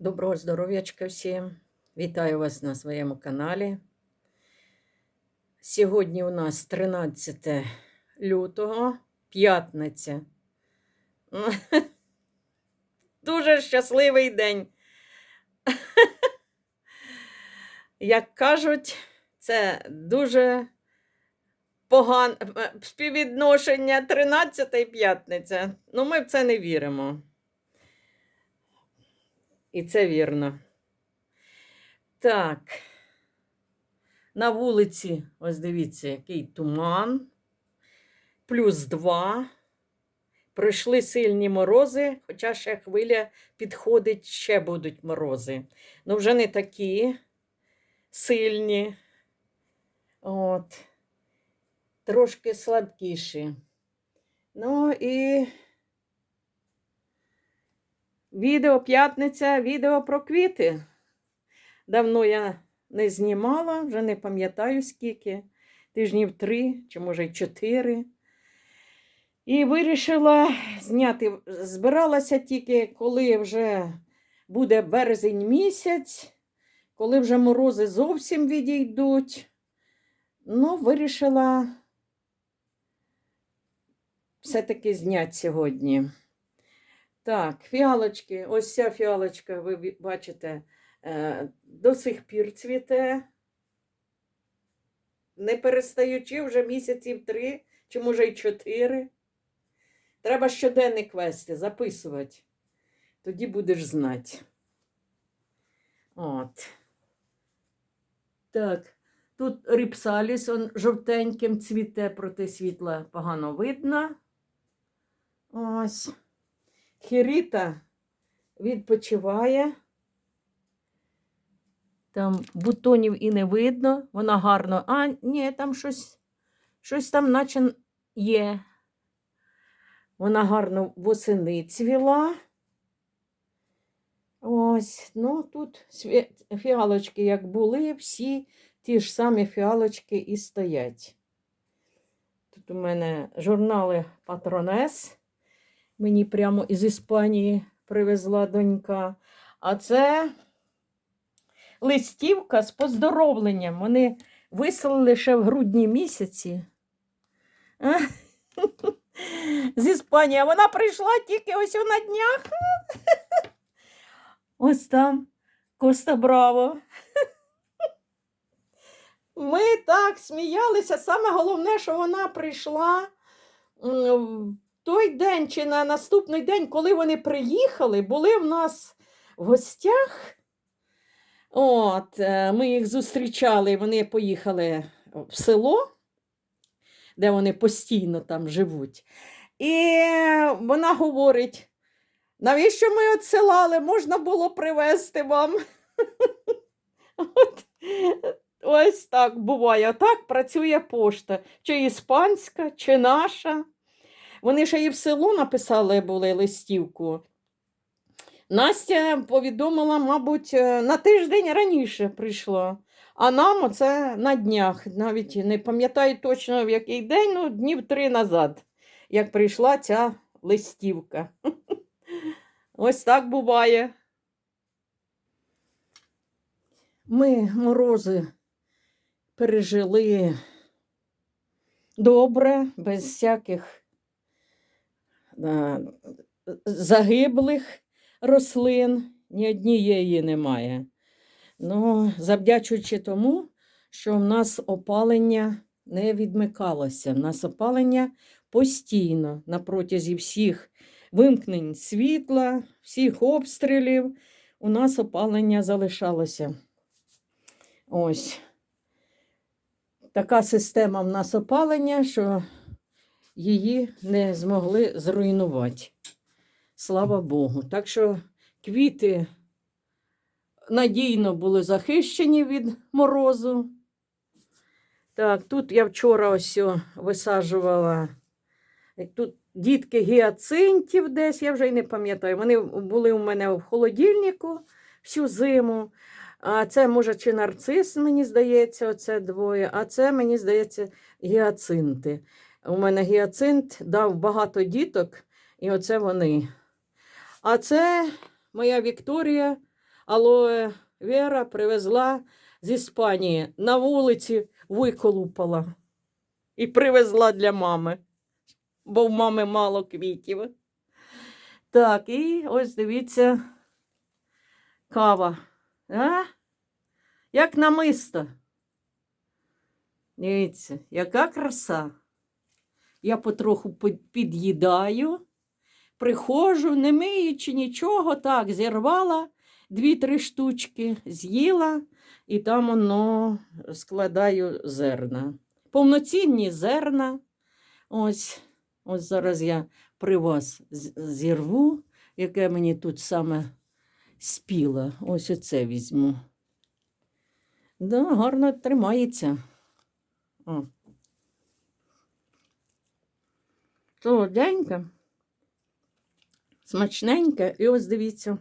Доброго здоров'ячка всім! Вітаю вас на своєму каналі. Сьогодні у нас 13 лютого, п'ятниця. Дуже щасливий день. Як кажуть, це дуже погане співвідношення 13 п'ятниця. Ну, ми в це не віримо. І це вірно. Так. На вулиці, ось дивіться, який туман. Плюс два. Пройшли сильні морози, хоча ще хвиля підходить, ще будуть морози. Ну, вже не такі сильні. От. Трошки слабкіші. Ну і Відео п'ятниця, відео про квіти. Давно я не знімала, вже не пам'ятаю скільки, тижнів три чи, може, й чотири. І вирішила зняти, збиралася тільки, коли вже буде березень місяць, коли вже морози зовсім відійдуть. Ну, вирішила все-таки зняти сьогодні. Так, фіалочки. Ось ця фіалочка, ви бачите, е, до сих пір цвіте. Не перестаючи вже місяців три, чи може й чотири. Треба щоденник вести, записувати. Тоді будеш знати. От. Так, тут рипсаліс, он жовтеньким цвіте, проти світла погано видно. Ось. Хіріта відпочиває. Там бутонів і не видно, вона гарно. А, ні, там щось, щось там, наче є. Вона гарно восени цвіла. Ось, ну тут фіалочки, як були, всі ті ж самі фіалочки і стоять. Тут у мене журнали Патронес мені прямо із Іспанії привезла донька. А це листівка з поздоровленням. Вони вислали ще в грудні місяці. З Іспанії. Вона прийшла тільки ось на днях. Ось там Коста Браво. Ми так сміялися. Саме головне, що вона прийшла той день чи на наступний день, коли вони приїхали, були в нас в гостях. От, е, ми їх зустрічали, вони поїхали в село, де вони постійно там живуть. І вона говорить: навіщо ми відсилали? Можна було привезти вам. Ось так буває. Так працює пошта. Чи іспанська, чи наша. Вони ще і в село написали були листівку. Настя повідомила, мабуть, е, на тиждень раніше прийшло. А нам оце на днях. Навіть не пам'ятаю точно в який день, ну днів три назад, як прийшла ця листівка. Ось так буває. Ми морози пережили добре, без всяких загиблих рослин, ні однієї немає. Ну, завдячуючи тому, що в нас опалення не відмикалося. В нас опалення постійно на протязі всіх вимкнень світла, всіх обстрілів. У нас опалення залишалося. Ось. Така система в нас опалення, що її не змогли зруйнувати. Слава Богу. Так що квіти надійно були захищені від морозу. Так, тут я вчора ось висаджувала. Тут дітки гіацинтів десь, я вже й не пам'ятаю. Вони були у мене в холодильнику всю зиму. А це, може, чи нарцис, мені здається, оце двоє, а це, мені здається, гіацинти. У мене гіацинт дав багато діток, і оце вони. А це моя Вікторія алоe Вера привезла з Іспанії на вулиці виколупала і привезла для мами, бо в мами мало квітів. Так, і ось дивіться, кава. А? Як намисто. Дивіться, яка краса. Я потроху під'їдаю, приходжу, не миючи нічого, так, зірвала дві-три штучки, з'їла, і там воно складаю зерна. Повноцінні зерна. Ось, ось зараз я при вас зірву, яке мені тут саме спіло. Ось оце візьму. Да, гарно тримається. О. Солоденьке, смачненьке. І ось дивіться,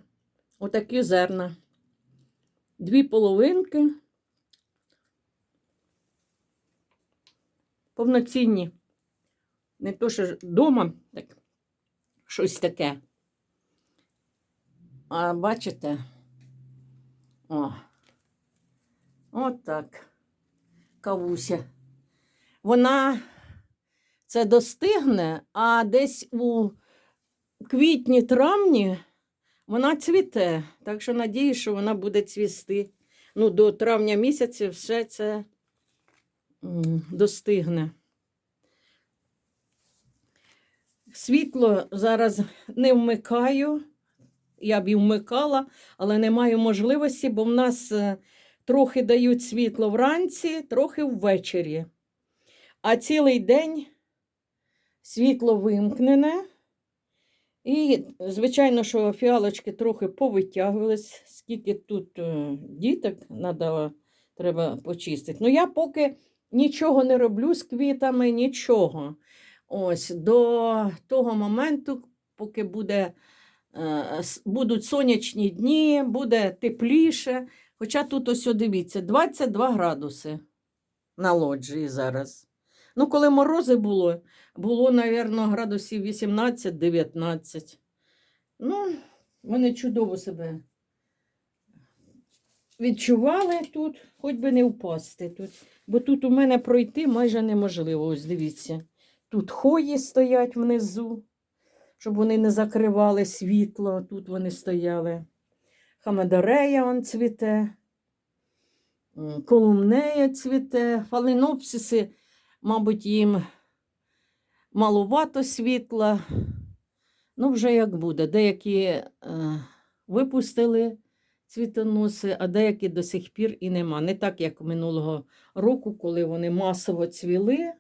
отакі зерна. Дві половинки. Повноцінні. Не то, що вдома так, щось таке. А бачите? О. От так. Кавуся. Вона це достигне, а десь у квітні-травні вона цвіте. Так що надіюсь, що вона буде цвісти. Ну, до травня місяця все це достигне. Світло зараз не вмикаю. Я б і вмикала, але не маю можливості, бо в нас е, трохи дають світло вранці, трохи ввечері. А цілий день світло вимкнене. І, звичайно, що фіалочки трохи повитягувались, скільки тут е, діток надо, треба почистити. Ну, я поки нічого не роблю з квітами, нічого. Ось до того моменту, поки буде, е, будуть сонячні дні, буде тепліше. Хоча тут ось дивіться, 22 градуси на лоджії зараз. Ну, коли морози було, було, мабуть, градусів 18-19. Ну, вони чудово себе відчували тут, хоч би не впасти тут. Бо тут у мене пройти майже неможливо. Ось дивіться. Тут хої стоять внизу, щоб вони не закривали світло. Тут вони стояли. Хамедарея он цвіте, колумнея цвіте, фаленопсиси, мабуть, їм малувато світла. Ну, вже як буде. Деякі е, випустили цвітоноси, а деякі до сих пір і нема. Не так, як минулого року, коли вони масово цвіли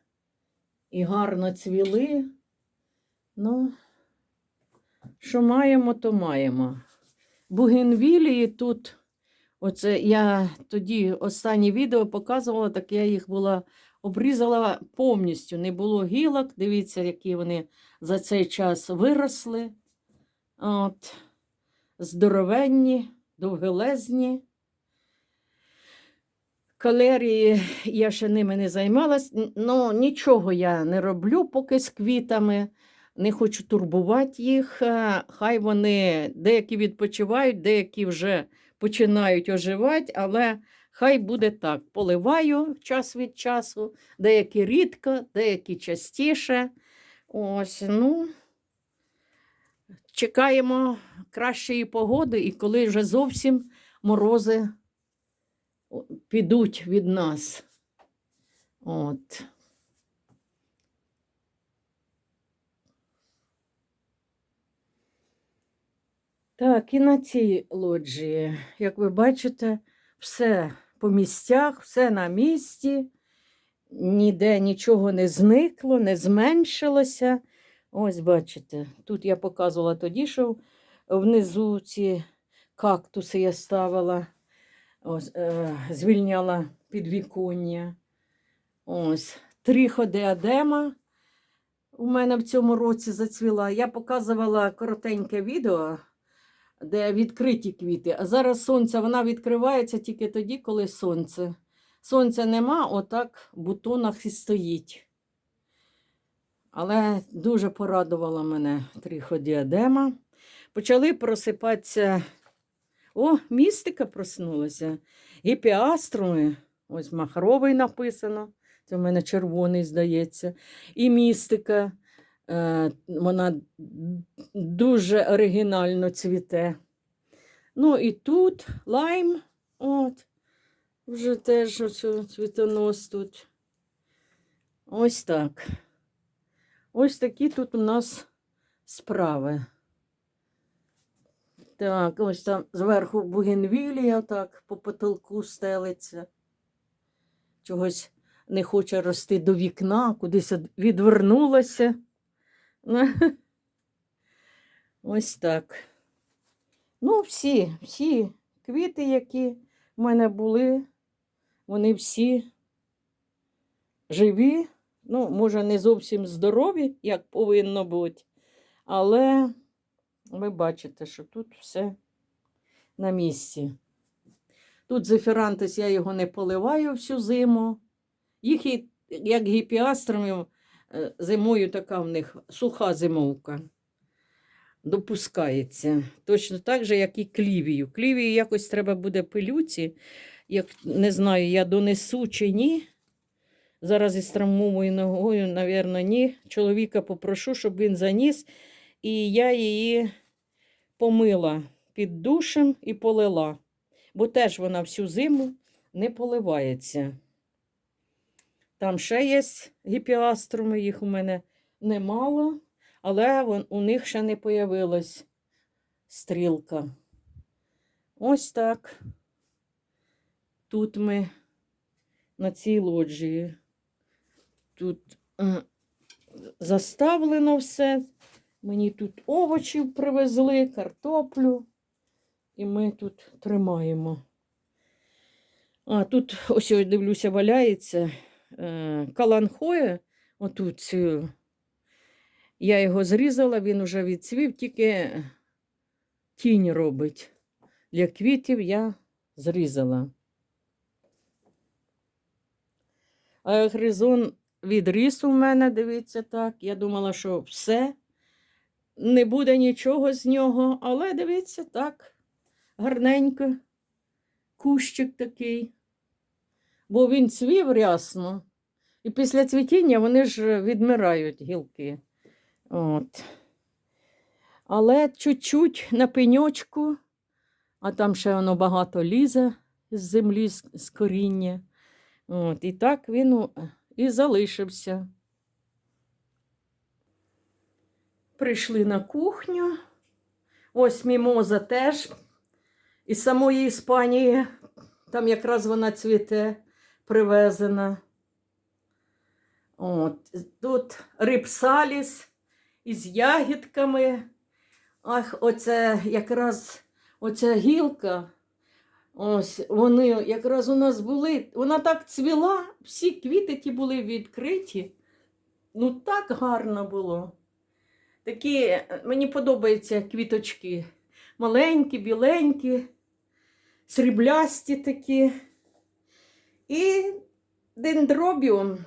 і гарно цвіли. Ну, що маємо, то маємо. Бугенвілії тут, оце я тоді останнє відео показувала, так я їх була обрізала повністю. Не було гілок. Дивіться, які вони за цей час виросли. От. Здоровенні, довгелезні. Калерії я ще ними не займалась, ну нічого я не роблю поки з квітами. Не хочу турбувати їх. е, Хай вони деякі відпочивають, деякі вже починають оживати, але хай буде так. Поливаю час від часу, деякі рідко, деякі частіше. Ось, ну, чекаємо кращої погоди, і коли вже зовсім морози підуть від нас. От. Так, і на цій лоджії, як ви бачите, все по місцях, все на місці, ніде нічого не зникло, не зменшилося. Ось бачите, тут я показувала тоді, що внизу ці кактуси я ставила, ось, е, звільняла підвіконня. Ось, тріходеадема у мене в цьому році зацвіла. Я показувала коротеньке відео, де відкриті квіти. А зараз сонце вона відкривається тільки тоді, коли сонце. Сонця нема, отак в бутонах і стоїть. Але дуже порадувала мене тріходіадема. Почали просипатися О, містика проснулася. Гіпіаструми. Ось махровий написано. Це в мене червоний, здається. І містика. Е, вона дуже оригінально цвіте. Ну і тут лайм. От. Вже теж цвітонос тут. Ось так. Ось такі тут у нас справи. Так, ось там зверху бугенвілія так по потолку стелиться. Чогось не хоче рости до вікна, кудись відвернулася. Ось так. Ну, всі, всі квіти, які в мене були, вони всі живі. Ну, може, не зовсім здорові, як повинно бути, але ви бачите, що тут все на місці. Тут зефірантис, я його не поливаю всю зиму. Їх, як гіпіастромів, зимою така в них суха зимовка. Допускається. Точно так же, як і клівію. Клівію якось треба буде пилюці. Як не знаю, я донесу чи ні. Зараз із травмовою ногою, напевно, ні. Чоловіка попрошу, щоб він заніс. І я її помила під душем і полила. Бо теж вона всю зиму не поливається. Там ще є гіпіаструми, їх у мене немало, але у них ще не появилась стрілка. Ось так. Тут ми на цій лоджії. Тут заставлено все. Мені тут овочів привезли, картоплю. І ми тут тримаємо. А тут ось я дивлюся, валяється е, каланхоє. Отут. Я його зрізала, він уже відцвів, тільки тінь робить. Для квітів я зрізала. А гризон відріс у мене, дивіться так. Я думала, що все, не буде нічого з нього, але дивіться так, гарненько. Кущик такий. Бо він цвів рясно. І після цвітіння вони ж відмирають гілки. От. Але чуть-чуть на пеньочку, а там ще воно багато лізе з землі, з, коріння. От, і так він і залишився. Прийшли на кухню. Ось мімоза теж із самої Іспанії. Там якраз вона цвіте, привезена. От, тут рипсаліс із ягідками. Ах, оце якраз оця гілка. Ось вони якраз у нас були. Вона так цвіла, всі квіти ті були відкриті. Ну, так гарно було. Такі, е, мені подобаються квіточки. Маленькі, біленькі, сріблясті такі. І дендробіум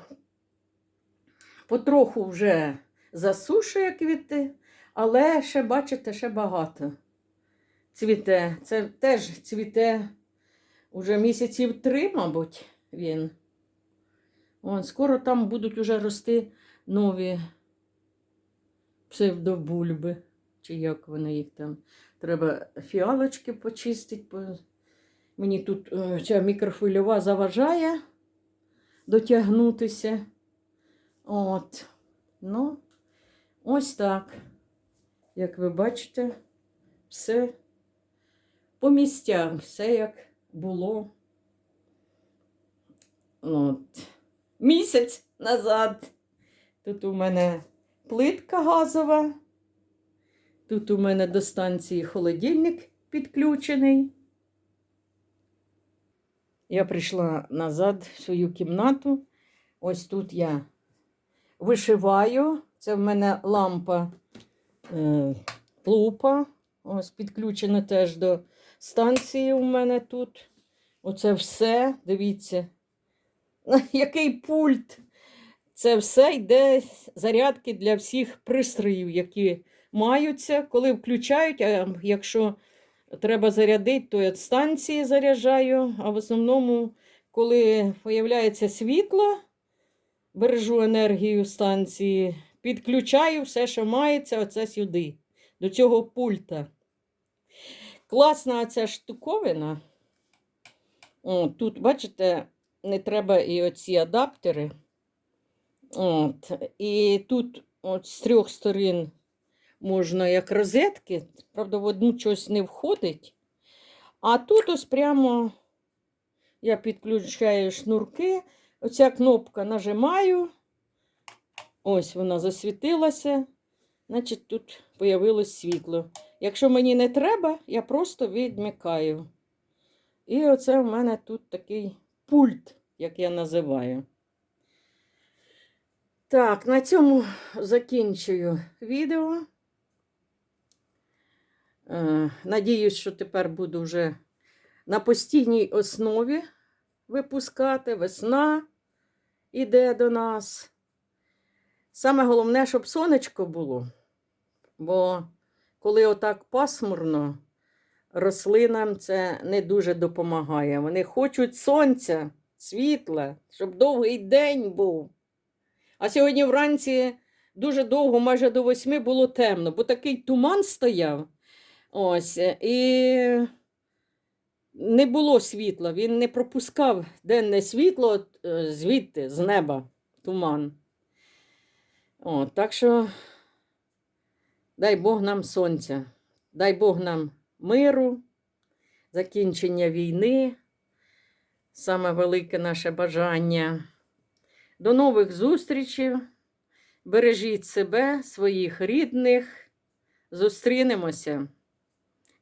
потроху вже засушує квіти, але ще, бачите, ще багато цвіте. Це теж цвіте уже місяців три, мабуть, він. Вон, скоро там будуть уже рости нові псевдобульби, чи як вони їх там. Треба фіалочки почистити. Мені тут е, ця мікрохвильова заважає дотягнутися. От. Ну, ось так. Як ви бачите, все по місцям, все як було. От. Місяць назад. Тут у мене плитка газова. Тут у мене до станції холодильник підключений. Я прийшла назад в свою кімнату. Ось тут я вишиваю. Це в мене лампа е, лупа. Ось підключена теж до станції у мене тут. Оце все. Дивіться, який пульт. Це все йде зарядки для всіх пристроїв, які маються, коли включають. А якщо треба зарядити, то від станції заряджаю, а в основному, коли появляється світло, бережу енергію станції, підключаю все, що мається, оце сюди, до цього пульта. Класна ця штуковина. О, тут, бачите, не треба і оці адаптери. От. І тут от з трьох сторін можна як розетки, правда, в одну щось не входить. А тут ось прямо я підключаю шнурки. Оця кнопка нажимаю. Ось вона засвітилася. Значить, тут появилось світло. Якщо мені не треба, я просто відмикаю. І оце в мене тут такий пульт, як я називаю. Так, на цьому закінчую відео. Е, Надіюсь, що тепер буду вже на постійній основі випускати. Весна іде до нас. Саме головне, щоб сонечко було. Бо коли отак пасмурно, рослинам це не дуже допомагає. Вони хочуть сонця, світла, щоб довгий день був. А сьогодні вранці дуже довго, майже до восьми, було темно, бо такий туман стояв. Ось, і не було світла, він не пропускав денне світло е, звідти, з неба, туман. О, так що дай Бог нам сонця, дай Бог нам миру, закінчення війни, саме велике наше бажання. До нових зустрічей. Бережіть себе, своїх рідних. Зустрінемося.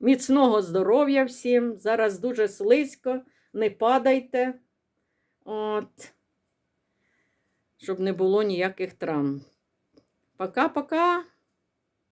Міцного здоров'я всім. Зараз дуже слизько, не падайте. От. Щоб не було ніяких травм. Пока-пока.